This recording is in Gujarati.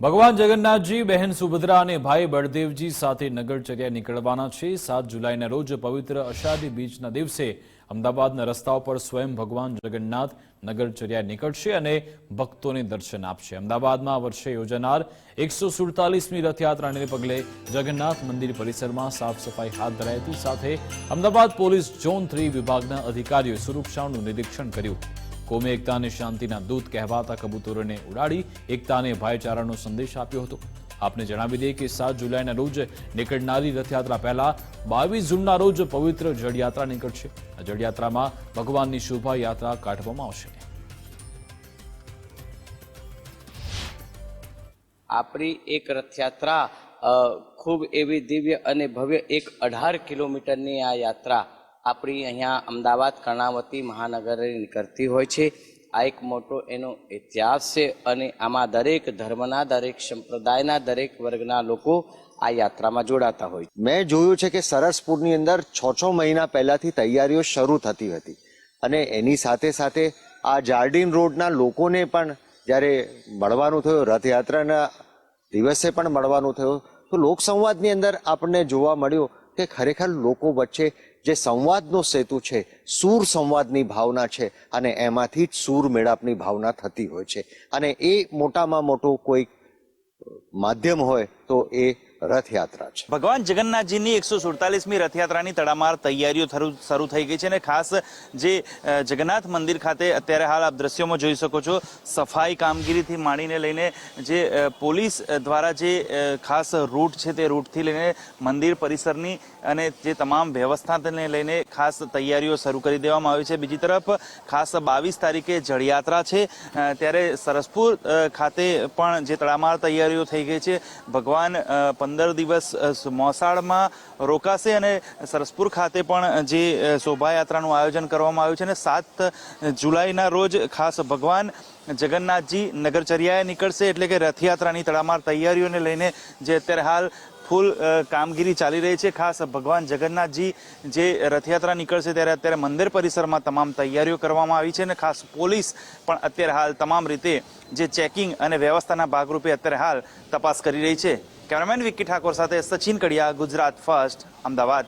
ભગવાન જગન્નાથજી, બહેન સુભદ્રા અને ભાઈ બળદેવજી સાથે નગરચર્યા નીકળવાના છે. સાત જુલાઈના રોજ પવિત્ર અષાઢી બીજના દિવસે અમદાવાદના રસ્તાઓ પર સ્વયં ભગવાન જગન્નાથ નગરચર્યા નીકળશે અને ભક્તોને દર્શન આપશે. અમદાવાદમાં વર્ષે યોજાનાર એકસો સુડતાલીસમી રથયાત્રાને પગલે જગન્નાથ મંદિર પરિસરમાં સાફ સફાઈ હાથ ધરાઈ હતી. સાથે અમદાવાદ પોલીસ ઝોન થ્રી વિભાગના અધિકારીઓએ સુરક્ષાનું નિરીક્ષણ કર્યું. કોમે એકતા અને શાંતિના દૂત કહેવાતા કબૂતરોને ઉડાડી એકતાને ભાઈચારાનો સંદેશ આપ્યો હતો. આપને જણાવી દઈએ કે સાત જુલાઈના રોજ નીકળનારી રથયાત્રા પહેલા બાવીસ જૂનના રોજ પવિત્ર જળયાત્રા નીકળશે. આ જળયાત્રામાં ભગવાનની શોભાયાત્રા કાઢવામાં આવશે. આપણી એક રથયાત્રા ખૂબ એવી દિવ્ય અને ભવ્ય એક અઢાર કિલોમીટરની આ યાત્રા આપણી અહીંયા અમદાવાદ, કર્ણાવતી મહાનગરે નીકળતી હોય છે. આ એક મોટો એનો ઇતિહાસ છે અને આમાં દરેક ધર્મના, દરેક સંપ્રદાયના, દરેક વર્ગના લોકો આ યાત્રામાં જોડાતા હોય મેં જોયું છે કે સરસપુરની અંદર છ છ મહિના પહેલાથી તૈયારીઓ શરૂ થતી હતી અને એની સાથે સાથે આ જાર્ડિન રોડના લોકોને પણ જ્યારે મળવાનું થયું, રથયાત્રાના દિવસે પણ મળવાનું થયું, તો લોકસંવાદની અંદર આપણને જોવા મળ્યું કે ખરેખર લોકો વચ્ચે જે સંવાદનો સેતુ છે, સૂર સંવાદની ભાવના છે અને એમાંથી જ સૂર મેળાપની ભાવના થતી હોય છે. અને એ મોટામાં મોટું કોઈ માધ્યમ હોય તો એ રથયાત્રા છે. ભગવાન જગન્નાથજીની એકસો સુડતાલીસમી રથયાત્રાની તડામાર તૈયારીઓ શરૂ થઈ ગઈ છે અને ખાસ જે જગન્નાથ મંદિર ખાતે અત્યારે હાલ આપ દ્રશ્યોમાં જોઈ શકો છો, સફાઈ કામગીરીથી માંડીને લઈને જે પોલીસ દ્વારા જે ખાસ રૂટ છે તે રૂટથી લઈને મંદિર પરિસરની અને જે તમામ વ્યવસ્થાને લઈને ખાસ તૈયારીઓ શરૂ કરી દેવામાં આવી છે. બીજી તરફ ખાસ બાવીસ તારીખે જળયાત્રા છે. ત્યારે સરસપુર ખાતે પણ જે તડામાર તૈયારીઓ થઈ ગઈ છે, ભગવાન પંદર દિવસ મોસાળમાં રોકાશે અને સરસપુર ખાતે પણ જે શોભાયાત્રાનું આયોજન કરવામાં આવ્યું છે અને સાત જુલાઈના રોજ ખાસ ભગવાન જગન્નાથજી નગરચર્યાએ નીકળશે એટલે કે રથયાત્રાની તડામાર તૈયારીઓને લઈને જે અત્યારે હાલ ફૂલ કામગીરી ચાલી રહી છે. ખાસ ભગવાન જગન્નાથજી જે રથયાત્રા નીકળશે ત્યારે અત્યારે મંદિર પરિસરમાં તમામ તૈયારીઓ કરવામાં આવી છે અને ખાસ પોલીસ પણ અત્યારે હાલ તમામ રીતે જે ચેકિંગ અને વ્યવસ્થાના ભાગરૂપે અત્યારે હાલ તપાસ કરી રહી છે. કેમેરામેન વિક્કી ઠાકોર સાથે સચિન કડિયા, ગુજરાત ફર્સ્ટ, અમદાવાદ.